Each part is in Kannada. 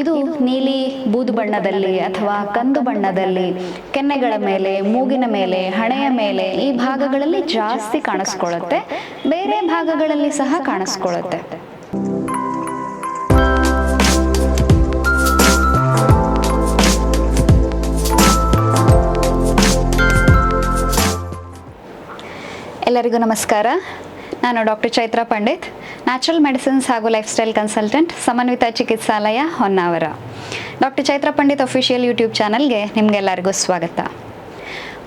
ಇದು ನೀಲಿ ಬೂದು ಬಣ್ಣದಲ್ಲಿ ಅಥವಾ ಕಂದು ಬಣ್ಣದಲ್ಲಿ, ಕೆನ್ನೆಗಳ ಮೇಲೆ, ಮೂಗಿನ ಮೇಲೆ, ಹಣೆಯ ಮೇಲೆ ಈ ಭಾಗಗಳಲ್ಲಿ ಜಾಸ್ತಿ ಕಾಣಿಸ್ಕೊಳ್ಳುತ್ತೆ. ಬೇರೆ ಭಾಗಗಳಲ್ಲಿ ಸಹ ಕಾಣಿಸ್ಕೊಳ್ಳುತ್ತೆ. ಎಲ್ಲರಿಗೂ ನಮಸ್ಕಾರ. ನಾನು doctor Chaitra Pandit. Natural medicines ಹಾಗೂ life style consultant Samanvita Chikitsalaya Honnavar. Doctor Chaitra Pandit official YouTube ಚಾನಲ್ಗೆ ನಿಮಗೆಲ್ಲರಿಗೂ ಸ್ವಾಗತ.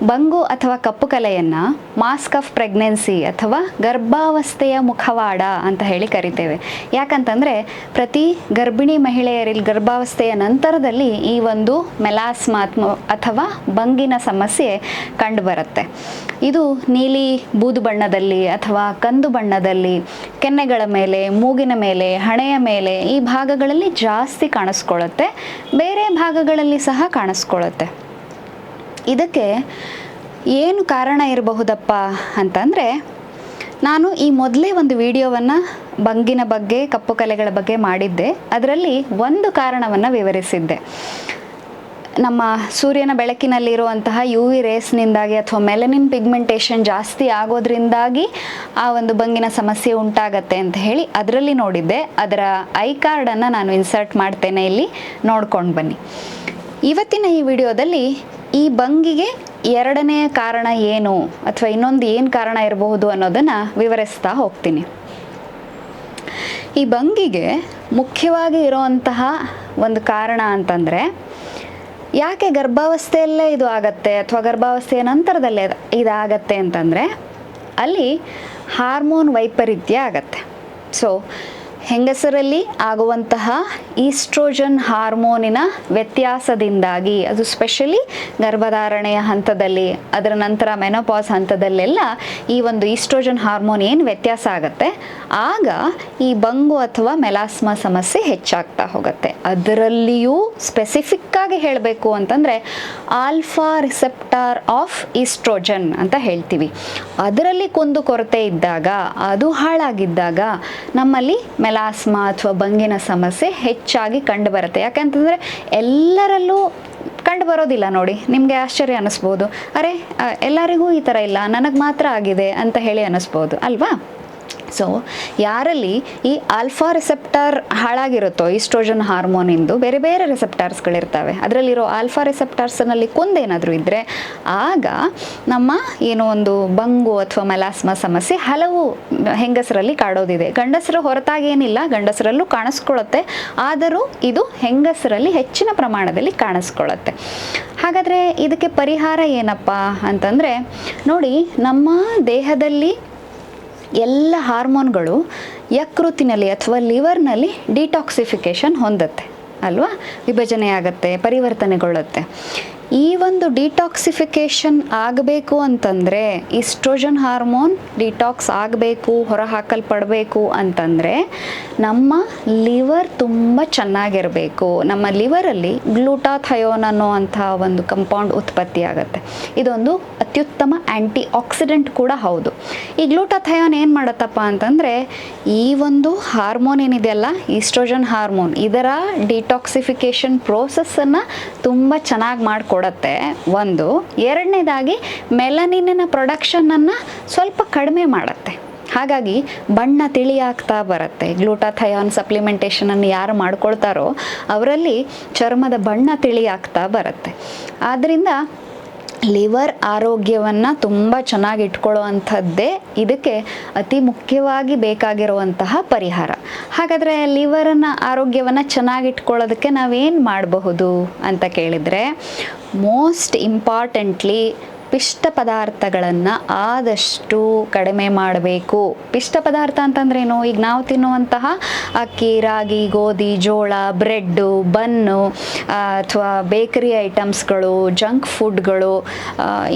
ಬಂಗು ಅಥವಾ ಕಪ್ಪು ಕಲೆಯನ್ನು ಮಾಸ್ಕ್ ಆಫ್ ಪ್ರೆಗ್ನೆನ್ಸಿ ಅಥವಾ ಗರ್ಭಾವಸ್ಥೆಯ ಮುಖವಾಡ ಅಂತ ಹೇಳಿ ಕರಿತೇವೆ. ಯಾಕಂತಂದರೆ ಪ್ರತಿ ಗರ್ಭಿಣಿ ಮಹಿಳೆಯರಲ್ಲಿ ಗರ್ಭಾವಸ್ಥೆಯ ನಂತರದಲ್ಲಿ ಈ ಒಂದು ಮೆಲಾಸ್ಮಾತ್ಮ ಅಥವಾ ಬಂಗಿನ ಸಮಸ್ಯೆ ಕಂಡುಬರುತ್ತೆ. ಇದು ನೀಲಿ ಬೂದು ಬಣ್ಣದಲ್ಲಿ ಅಥವಾ ಕಂದು ಬಣ್ಣದಲ್ಲಿ, ಕೆನ್ನೆಗಳ ಮೇಲೆ, ಮೂಗಿನ ಮೇಲೆ, ಹಣೆಯ ಮೇಲೆ ಈ ಭಾಗಗಳಲ್ಲಿ ಜಾಸ್ತಿ ಕಾಣಿಸ್ಕೊಳ್ಳುತ್ತೆ. ಬೇರೆ ಭಾಗಗಳಲ್ಲಿ ಸಹ ಕಾಣಿಸ್ಕೊಳ್ಳುತ್ತೆ. ಇದಕ್ಕೆ ಏನು ಕಾರಣ ಇರಬಹುದಪ್ಪ ಅಂತಂದರೆ, ನಾನು ಈ ಮೊದಲೇ ಒಂದು ವಿಡಿಯೋವನ್ನು ಬಂಗಿನ ಬಗ್ಗೆ, ಕಪ್ಪು ಕಲೆಗಳ ಬಗ್ಗೆ ಮಾಡಿದ್ದೆ. ಅದರಲ್ಲಿ ಒಂದು ಕಾರಣವನ್ನು ವಿವರಿಸಿದ್ದೆ. ನಮ್ಮ ಸೂರ್ಯನ ಬೆಳಕಿನಲ್ಲಿರುವಂತಹ ಯು ವಿ ರೇಸ್ನಿಂದಾಗಿ ಅಥವಾ ಮೆಲನಿನ್ ಪಿಗ್ಮೆಂಟೇಷನ್ ಜಾಸ್ತಿ ಆಗೋದ್ರಿಂದಾಗಿ ಆ ಒಂದು ಬಂಗಿನ ಸಮಸ್ಯೆ ಉಂಟಾಗತ್ತೆ ಅಂತ ಹೇಳಿ ಅದರಲ್ಲಿ ನೋಡಿದ್ದೆ. ಅದರ ಐ ಕಾರ್ಡನ್ನು ನಾನು ಇನ್ಸರ್ಟ್ ಮಾಡ್ತೇನೆ ಇಲ್ಲಿ. ನೋಡ್ಕೊಂಡು ಬನ್ನಿ. ಇವತ್ತಿನ ಈ ವಿಡಿಯೋದಲ್ಲಿ ಈ ಬಂಗಿಗೆ ಎರಡನೆಯ ಕಾರಣ ಏನು ಅಥವಾ ಇನ್ನೊಂದು ಏನು ಕಾರಣ ಇರಬಹುದು ಅನ್ನೋದನ್ನು ವಿವರಿಸ್ತಾ ಹೋಗ್ತೀನಿ. ಈ ಬಂಗಿಗೆ ಮುಖ್ಯವಾಗಿ ಇರೋವಂತಹ ಒಂದು ಕಾರಣ ಅಂತಂದರೆ, ಯಾಕೆ ಗರ್ಭಾವಸ್ಥೆಯಲ್ಲೇ ಇದು ಆಗತ್ತೆ ಅಥವಾ ಗರ್ಭಾವಸ್ಥೆಯ ನಂತರದಲ್ಲೇ ಇದು- ಇದಾಗತ್ತೆ ಅಂತಂದರೆ, ಅಲ್ಲಿ ಹಾರ್ಮೋನ್ ವೈಪರೀತ್ಯ ಆಗತ್ತೆ. ಸೊ ಹೆಂಗಸರಲ್ಲಿ ಆಗುವಂತಹ ಈಸ್ಟ್ರೋಜನ್ ಹಾರ್ಮೋನಿನ ವ್ಯತ್ಯಾಸದಿಂದಾಗಿ, ಅದು ಸ್ಪೆಷಲಿ ಗರ್ಭಧಾರಣೆಯ ಹಂತದಲ್ಲಿ, ಅದರ ನಂತರ ಮೆನೋಪಾಸ್ ಹಂತದಲ್ಲೆಲ್ಲ ಈ ಒಂದು ಈಸ್ಟ್ರೋಜನ್ ಹಾರ್ಮೋನ್ ಏನು ವ್ಯತ್ಯಾಸ ಆಗುತ್ತೆ? ಆಗ ಈ ಬಂಗು ಅಥವಾ ಮೆಲಾಸ್ಮಾ ಸಮಸ್ಯೆ ಹೆಚ್ಚಾಗ್ತಾ ಹೋಗುತ್ತೆ. ಅದರಲ್ಲಿಯೂ ಸ್ಪೆಸಿಫಿಕ್ ಆಗಿ ಹೇಳಬೇಕು ಅಂತಂದರೆ ಆಲ್ಫಾ ರಿಸೆಪ್ಟಾರ್ ಆಫ್ ಈಸ್ಟ್ರೋಜನ್ ಅಂತ ಹೇಳ್ತೀವಿ. ಅದರಲ್ಲಿ ಕುಂದು ಕೊರತೆ ಇದ್ದಾಗ, ಅದು ಹಾಳಾಗಿದ್ದಾಗ ನಮ್ಮಲ್ಲಿ ಮೆಲಾಸ್ಮಾ ಅಥವಾ ಬಂಗಿನ ಸಮಸ್ಯೆ ಹೆಚ್ಚಾಗಿ ಕಂಡುಬರುತ್ತೆ. ಯಾಕಂತಂದರೆ ಎಲ್ಲರಲ್ಲೂ ಕಂಡು ಬರೋದಿಲ್ಲ ನೋಡಿ. ನಿಮಗೆ ಆಶ್ಚರ್ಯ ಅನ್ನಿಸ್ಬೋದು ಅರೆ ಎಲ್ಲರಿಗೂ ಈ ಥರ ಇಲ್ಲ. ನನಗೆ ಮಾತ್ರ ಆಗಿದೆ ಅಂತ ಹೇಳಿ ಅನ್ನಿಸ್ಬೋದು ಅಲ್ವಾ? ಸೊ ಯಾರಲ್ಲಿ ಈ ಆಲ್ಫಾ ರಿಸೆಪ್ಟಾರ್ ಹಾಳಾಗಿರುತ್ತೋ ಈಸ್ಟ್ರೋಜನ್ ಹಾರ್ಮೋನಿಂದು ಬೇರೆ ಬೇರೆ ರಿಸೆಪ್ಟಾರ್ಸ್ಗಳಿರ್ತವೆ ಅದರಲ್ಲಿರೋ ಆಲ್ಫಾ ರಿಸೆಪ್ಟಾರ್ಸ್ನಲ್ಲಿ ಕುಂದೇನಾದರೂ ಇದ್ದರೆ ಆಗ ನಮ್ಮ ಏನೋ ಒಂದು ಬಂಗು ಅಥವಾ ಮೆಲಾಸ್ಮ ಸಮಸ್ಯೆ ಹಲವು ಹೆಂಗಸರಲ್ಲಿ ಕಾಡೋದಿದೆ. ಗಂಡಸರು ಹೊರತಾಗಿ ಏನಿಲ್ಲ ಗಂಡಸರಲ್ಲೂ ಕಾಣಿಸ್ಕೊಳ್ಳುತ್ತೆ. ಆದರೂ ಇದು ಹೆಂಗಸರಲ್ಲಿ ಹೆಚ್ಚಿನ ಪ್ರಮಾಣದಲ್ಲಿ ಕಾಣಿಸ್ಕೊಳ್ಳುತ್ತೆ. ಹಾಗಾದರೆ ಇದಕ್ಕೆ ಪರಿಹಾರ ಏನಪ್ಪ ಅಂತಂದರೆ, ನೋಡಿ, ನಮ್ಮ ದೇಹದಲ್ಲಿ ಎಲ್ಲ ಹಾರ್ಮೋನ್ಗಳು ಯಕೃತಿನಲ್ಲಿ ಅಥವಾ ಲಿವರ್ನಲ್ಲಿ ಡಿಟಾಕ್ಸಿಫಿಕೇಷನ್ ಹೊಂದುತ್ತೆ ಅಲ್ವಾ? ವಿಭಜನೆ ಆಗುತ್ತೆ ಪರಿವರ್ತನೆಗೊಳ್ಳುತ್ತೆ. ಈ ಒಂದು ಡಿಟಾಕ್ಸಿಫಿಕೇಷನ್ ಆಗಬೇಕು ಅಂತಂದರೆ ಇಸ್ಟ್ರೋಜನ್ ಹಾರ್ಮೋನ್ ಡಿಟಾಕ್ಸ್ ಆಗಬೇಕು, ಹೊರಹಾಕಲ್ಪಡಬೇಕು ಅಂತಂದರೆ ನಮ್ಮ ಲಿವರ್ ತುಂಬ ಚೆನ್ನಾಗಿರಬೇಕು. ನಮ್ಮ ಲಿವರಲ್ಲಿ ಗ್ಲೂಟಾಥಯೋನ್ ಅನ್ನುವಂಥ ಒಂದು ಕಂಪೌಂಡ್ ಉತ್ಪತ್ತಿ ಆಗುತ್ತೆ. ಇದೊಂದು ಅತ್ಯುತ್ತಮ ಆ್ಯಂಟಿ ಆಕ್ಸಿಡೆಂಟ್ ಕೂಡ ಹೌದು. ಈ ಗ್ಲೂಟಾಥಯೋನ್ ಏನು ಮಾಡುತ್ತಪ್ಪ ಅಂತಂದರೆ ಈ ಒಂದು ಹಾರ್ಮೋನ್ ಏನಿದೆಯಲ್ಲ ಈಸ್ಟ್ರೋಜನ್ ಹಾರ್ಮೋನ್ ಇದರ ಡಿಟಾಕ್ಸಿಫಿಕೇಷನ್ ಪ್ರೋಸೆಸ್ಸನ್ನು ತುಂಬ ಚೆನ್ನಾಗಿ ಮಾಡಿಕೊಡತ್ತೆ ಒಂದು. ಎರಡನೇದಾಗಿ ಮೆಲನಿನ ಪ್ರೊಡಕ್ಷನನ್ನು ಸ್ವಲ್ಪ ಕಡಿಮೆ ಮಾಡುತ್ತೆ. ಹಾಗಾಗಿ, ಬಣ್ಣ ತಿಳಿಯಾಗ್ತಾ ಬರುತ್ತೆ. ಗ್ಲೂಟಾಥಯಾನ್ ಸಪ್ಲಿಮೆಂಟೇಷನನ್ನು ಯಾರು ಮಾಡ್ಕೊಳ್ತಾರೋ, ಅವರಲ್ಲಿ ಚರ್ಮದ ಬಣ್ಣ ತಿಳಿಯಾಗ್ತಾ ಬರುತ್ತೆ. ಆದ್ದರಿಂದ ಲಿವರ್ ಆರೋಗ್ಯವನ್ನು ತುಂಬ ಚೆನ್ನಾಗಿ ಇಟ್ಕೊಳ್ಳುವಂಥದ್ದೇ ಇದಕ್ಕೆ ಅತಿ ಮುಖ್ಯವಾಗಿ ಬೇಕಾಗಿರುವಂತಹ ಪರಿಹಾರ. ಹಾಗಾದರೆ ಲಿವರನ್ನು ಆರೋಗ್ಯವನ್ನು ಚೆನ್ನಾಗಿ ಇಟ್ಕೊಳ್ಳೋದಕ್ಕೆ ನಾವೇನು ಮಾಡಬಹುದು ಅಂತ ಕೇಳಿದರೆ ಮೋಸ್ಟ್ ಇಂಪಾರ್ಟೆಂಟ್ಲಿ ಪಿಷ್ಟ ಪದಾರ್ಥಗಳನ್ನು ಆದಷ್ಟು ಕಡಿಮೆ ಮಾಡಬೇಕು. ಪಿಷ್ಟ ಪದಾರ್ಥ ಅಂತಂದ್ರೇನು? ಈಗ ನಾವು ತಿನ್ನುವಂತಹ ಅಕ್ಕಿ, ರಾಗಿ, ಗೋಧಿ, ಜೋಳ ಬ್ರೆಡ್ಡು ಬನ್ನು ಅಥವಾ ಬೇಕರಿ ಐಟಮ್ಸ್ಗಳು, ಜಂಕ್ ಫುಡ್ಗಳು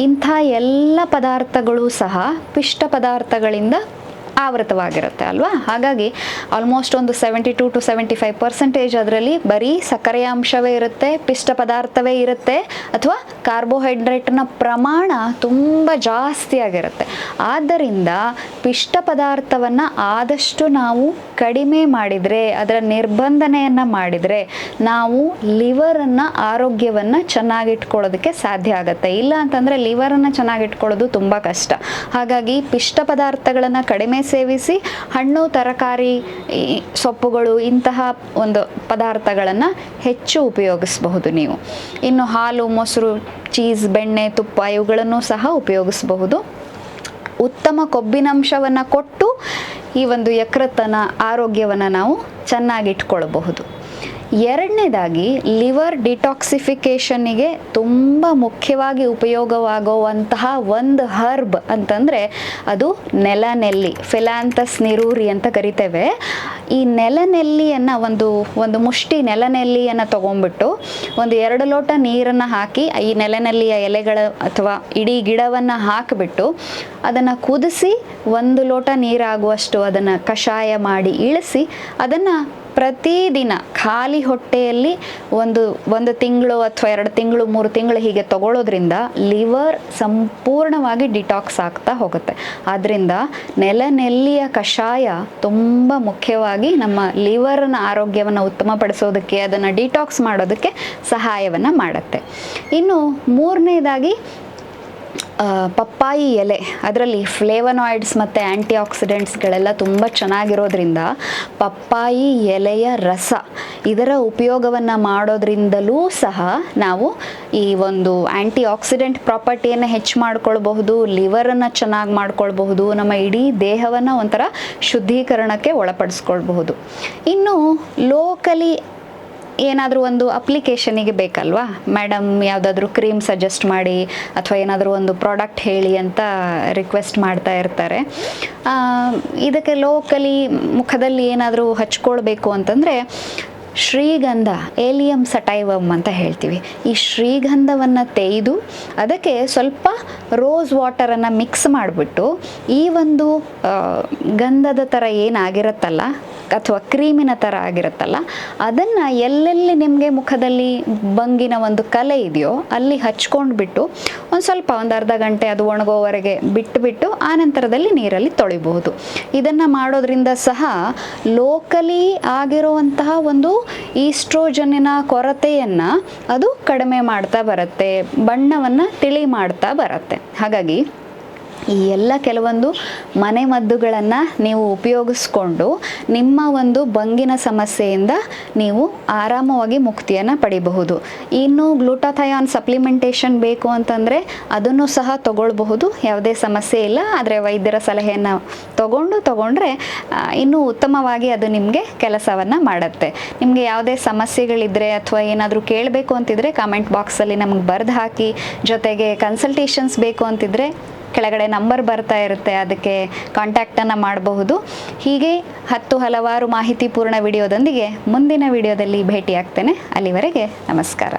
ಇಂಥ ಎಲ್ಲ ಪದಾರ್ಥಗಳು ಸಹ ಪಿಷ್ಟ ಪದಾರ್ಥಗಳಿಂದ ಆವೃತವಾಗಿರುತ್ತೆ ಅಲ್ವಾ? ಹಾಗಾಗಿ ಆಲ್ಮೋಸ್ಟ್ ಒಂದು seventy two to seventy five percentage ಅದರಲ್ಲಿ ಬರೀ ಸಕ್ಕರೆಯ ಅಂಶವೇ ಇರುತ್ತೆ, ಪಿಷ್ಟ ಪದಾರ್ಥವೇ ಇರುತ್ತೆ, ಅಥವಾ ಕಾರ್ಬೋಹೈಡ್ರೇಟ್ನ ಪ್ರಮಾಣ ತುಂಬ ಜಾಸ್ತಿ ಆಗಿರುತ್ತೆ ಆದ್ದರಿಂದ ಪಿಷ್ಟ ಪದಾರ್ಥವನ್ನು ಆದಷ್ಟು ನಾವು ಕಡಿಮೆ ಮಾಡಿದರೆ, ಅದರ ನಿರ್ಬಂಧನೆಯನ್ನು ಮಾಡಿದರೆ, ನಾವು ಲಿವರನ್ನು ಆರೋಗ್ಯವನ್ನು ಚೆನ್ನಾಗಿಟ್ಕೊಳ್ಳೋದಕ್ಕೆ ಸಾಧ್ಯ ಆಗುತ್ತೆ. ಇಲ್ಲ ಅಂತಂದರೆ ಲಿವರನ್ನು ಚೆನ್ನಾಗಿಟ್ಕೊಳ್ಳೋದು ತುಂಬ ಕಷ್ಟ. ಹಾಗಾಗಿ ಪಿಷ್ಟ ಪದಾರ್ಥಗಳನ್ನು ಕಡಿಮೆ ಸೇವಿಸಿ ಹಣ್ಣು, ತರಕಾರಿ ಸೊಪ್ಪುಗಳು ಇಂತಹ ಒಂದು ಪದಾರ್ಥಗಳನ್ನು ಹೆಚ್ಚು ಉಪಯೋಗಿಸಬಹುದು ನೀವು. ಇನ್ನು ಹಾಲು, ಮೊಸರು, ಚೀಸ್, ಬೆಣ್ಣೆ, ತುಪ್ಪ ಇವುಗಳನ್ನು ಸಹ ಉಪಯೋಗಿಸಬಹುದು. ಉತ್ತಮ ಕೊಬ್ಬಿನಂಶವನ್ನು ಕೊಟ್ಟು ಈ ಒಂದು ಯಕೃತ್ತನ ಆರೋಗ್ಯವನ್ನು ನಾವು ಚೆನ್ನಾಗಿಟ್ಕೊಳ್ಬಹುದು. ಎರಡನೇದಾಗಿ ಲಿವರ್ ಡಿಟಾಕ್ಸಿಫಿಕೇಷನ್ನಿಗೆ ತುಂಬ ಮುಖ್ಯವಾಗಿ ಉಪಯೋಗವಾಗುವಂತಹ ಒಂದು ಹರ್ಬ್ ಅಂತಂದರೆ ಅದು ನೆಲನೆಲ್ಲಿ ಫಿಲಾಂಥಸ್ ನಿರೂರಿ ಅಂತ ಕರಿತೇವೆ. ಈ ನೆಲನೆಲ್ಲಿಯನ್ನು ಒಂದು ಒಂದು ಮುಷ್ಟಿ ನೆಲನೆಲ್ಲಿಯನ್ನು ತೊಗೊಂಡ್ಬಿಟ್ಟು ಒಂದು ಎರಡು ಲೋಟ ನೀರನ್ನು ಹಾಕಿ, ಈ ನೆಲನೆಲ್ಲಿಯ ಎಲೆಗಳ ಅಥವಾ ಇಡೀ ಗಿಡವನ್ನು ಹಾಕಿಬಿಟ್ಟು ಅದನ್ನು ಕುದಿಸಿ ಒಂದು ಲೋಟ ನೀರಾಗುವಷ್ಟು ಅದನ್ನು ಕಷಾಯ ಮಾಡಿ ಇಳಿಸಿ ಅದನ್ನು ಪ್ರತಿದಿನ ಖಾಲಿ ಹೊಟ್ಟೆಯಲ್ಲಿ ಒಂದು ಒಂದು ತಿಂಗಳು ಅಥವಾ ಎರಡು ತಿಂಗಳು, ಮೂರು ತಿಂಗಳು ಹೀಗೆ ತಗೊಳ್ಳೋದ್ರಿಂದ ಲಿವರ್ ಸಂಪೂರ್ಣವಾಗಿ ಡಿಟಾಕ್ಸ್ ಆಗ್ತಾ ಹೋಗುತ್ತೆ. ಆದ್ದರಿಂದ ನೆಲನೆಲ್ಲಿಯ ಕಷಾಯ ತುಂಬ ಮುಖ್ಯವಾಗಿ ನಮ್ಮ ಲಿವರ್ನ ಆರೋಗ್ಯವನ್ನು ಉತ್ತಮಪಡಿಸೋದಕ್ಕೆ, ಅದನ್ನು ಡಿಟಾಕ್ಸ್ ಮಾಡೋದಕ್ಕೆ ಸಹಾಯವನ್ನು ಮಾಡುತ್ತೆ. ಇನ್ನು ಮೂರನೇದಾಗಿ ಪಪ್ಪಾಯಿ ಎಲೆ, ಅದರಲ್ಲಿ ಫ್ಲೇವನಾಯ್ಡ್ಸ್ ಮತ್ತು ಆ್ಯಂಟಿ ಆಕ್ಸಿಡೆಂಟ್ಸ್ಗಳೆಲ್ಲ ತುಂಬ ಚೆನ್ನಾಗಿರೋದ್ರಿಂದ ಪಪ್ಪಾಯಿ ಎಲೆಯ ರಸ ಇದರ ಉಪಯೋಗವನ್ನು ಮಾಡೋದ್ರಿಂದಲೂ ಸಹ ನಾವು ಈ ಒಂದು ಆ್ಯಂಟಿ ಆಕ್ಸಿಡೆಂಟ್ ಪ್ರಾಪರ್ಟಿಯನ್ನು ಹೆಚ್ಚು ಮಾಡ್ಕೊಳ್ಬಹುದು ಲಿವರನ್ನು ಚೆನ್ನಾಗಿ ಮಾಡ್ಕೊಳ್ಬಹುದು, ನಮ್ಮ ಇಡೀ ದೇಹವನ್ನು ಒಂಥರ ಶುದ್ಧೀಕರಣಕ್ಕೆ ಒಳಪಡಿಸ್ಕೊಳ್ಬಹುದು. ಇನ್ನು ಲೋಕಲಿ ಏನಾದರೂ ಒಂದು ಅಪ್ಲಿಕೇಶನಿಗೆ ಬೇಕಲ್ವಾ? ಮೇಡಮ್ ಯಾವುದಾದ್ರೂ ಕ್ರೀಮ್ ಸಜೆಸ್ಟ್ ಮಾಡಿ ಅಥವಾ ಏನಾದರೂ ಒಂದು ಪ್ರಾಡಕ್ಟ್ ಹೇಳಿ ಅಂತ ರಿಕ್ವೆಸ್ಟ್ ಮಾಡ್ತಾ ಇರ್ತಾರೆ. ಇದಕ್ಕೆ ಲೋಕಲಿ ಮುಖದಲ್ಲಿ ಏನಾದರೂ ಹಚ್ಕೊಳ್ಬೇಕು ಅಂತಂದರೆ ಶ್ರೀಗಂಧ, ಏಲಿಯಂ ಸಟೈವಮ್ ಅಂತ ಹೇಳ್ತೀವಿ. ಈ ಶ್ರೀಗಂಧವನ್ನು ತೆಯ್ದು ಅದಕ್ಕೆ ಸ್ವಲ್ಪ ರೋಸ್ ವಾಟರನ್ನು ಮಿಕ್ಸ್ ಮಾಡಿಬಿಟ್ಟು ಈ ಒಂದು ಗಂಧದ ಥರ ಏನಾಗಿರುತ್ತಲ್ಲ ಅಥವಾ ಕ್ರೀಮಿನ ಥರ ಆಗಿರುತ್ತಲ್ಲ, ಅದನ್ನು ಎಲ್ಲೆಲ್ಲಿ ನಿಮಗೆ ಮುಖದಲ್ಲಿ ಬಂಗಿನ ಒಂದು ಕಲೆ ಇದೆಯೋ ಅಲ್ಲಿ ಹಚ್ಕೊಂಡು ಬಿಟ್ಟು ಒಂದು ಸ್ವಲ್ಪ ಒಂದು ಅರ್ಧ ಗಂಟೆ ಅದು ಒಣಗೋವರೆಗೆ ಬಿಟ್ಟುಬಿಟ್ಟು ಆ ನಂತರದಲ್ಲಿ ನೀರಲ್ಲಿ ತೊಳಿಬಹುದು. ಇದನ್ನು ಮಾಡೋದ್ರಿಂದ ಸಹ ಲೋಕಲಿ ಆಗಿರುವಂತಹ ಒಂದು ಈಸ್ಟ್ರೋಜನ್ನಿನ ಕೊರತೆಯನ್ನು ಅದು ಕಡಿಮೆ ಮಾಡ್ತಾ ಬರುತ್ತೆ, ಬಣ್ಣವನ್ನು ತಿಳಿ ಮಾಡ್ತಾ ಬರುತ್ತೆ. ಹಾಗಾಗಿ ಈ ಎಲ್ಲ ಕೆಲವೊಂದು ಮನೆಮದ್ದುಗಳನ್ನು ನೀವು ಉಪಯೋಗಿಸ್ಕೊಂಡು ನಿಮ್ಮ ಒಂದು ಬಂಗಿನ ಸಮಸ್ಯೆಯಿಂದ ನೀವು ಆರಾಮವಾಗಿ ಮುಕ್ತಿಯನ್ನು ಪಡಿಬಹುದು. ಇನ್ನು ಗ್ಲೂಟಾಥಯಾನ್ ಸಪ್ಲಿಮೆಂಟೇಷನ್ ಬೇಕು ಅಂತಂದರೆ ಅದನ್ನು ಸಹ ತಗೊಳ್ಬಹುದು. ಯಾವುದೇ ಸಮಸ್ಯೆ ಇಲ್ಲ, ಆದರೆ ವೈದ್ಯರ ಸಲಹೆಯನ್ನು ತಗೊಂಡು ತಗೊಂಡ್ರೆ ಇನ್ನೂ ಉತ್ತಮವಾಗಿ ಅದು ನಿಮಗೆ ಕೆಲಸವನ್ನು ಮಾಡುತ್ತೆ. ನಿಮಗೆ ಯಾವುದೇ ಸಮಸ್ಯೆಗಳಿದ್ದರೆ ಅಥವಾ ಏನಾದರೂ ಕೇಳಬೇಕು ಅಂತಿದ್ರೆ ಕಾಮೆಂಟ್ ಬಾಕ್ಸಲ್ಲಿ ನಮಗೆ ಬರೆದು ಹಾಕಿ, ಜೊತೆಗೆ ಕನ್ಸಲ್ಟೇಷನ್ಸ್ ಬೇಕು ಅಂತಿದ್ರೆ ಕೆಳಗಡೆ ನಂಬರ್ ಬರ್ತಾ ಇರುತ್ತೆ, ಅದಕ್ಕೆ ಕಾಂಟ್ಯಾಕ್ಟನ್ನು ಮಾಡಬಹುದು. ಹೀಗೆ ಹತ್ತು ಹಲವಾರು ಮಾಹಿತಿಪೂರ್ಣ ವಿಡಿಯೋದೊಂದಿಗೆ ಮುಂದಿನ ವಿಡಿಯೋದಲ್ಲಿ ಭೇಟಿಯಾಗ್ತೇನೆ. ಅಲ್ಲಿವರೆಗೆ ನಮಸ್ಕಾರ.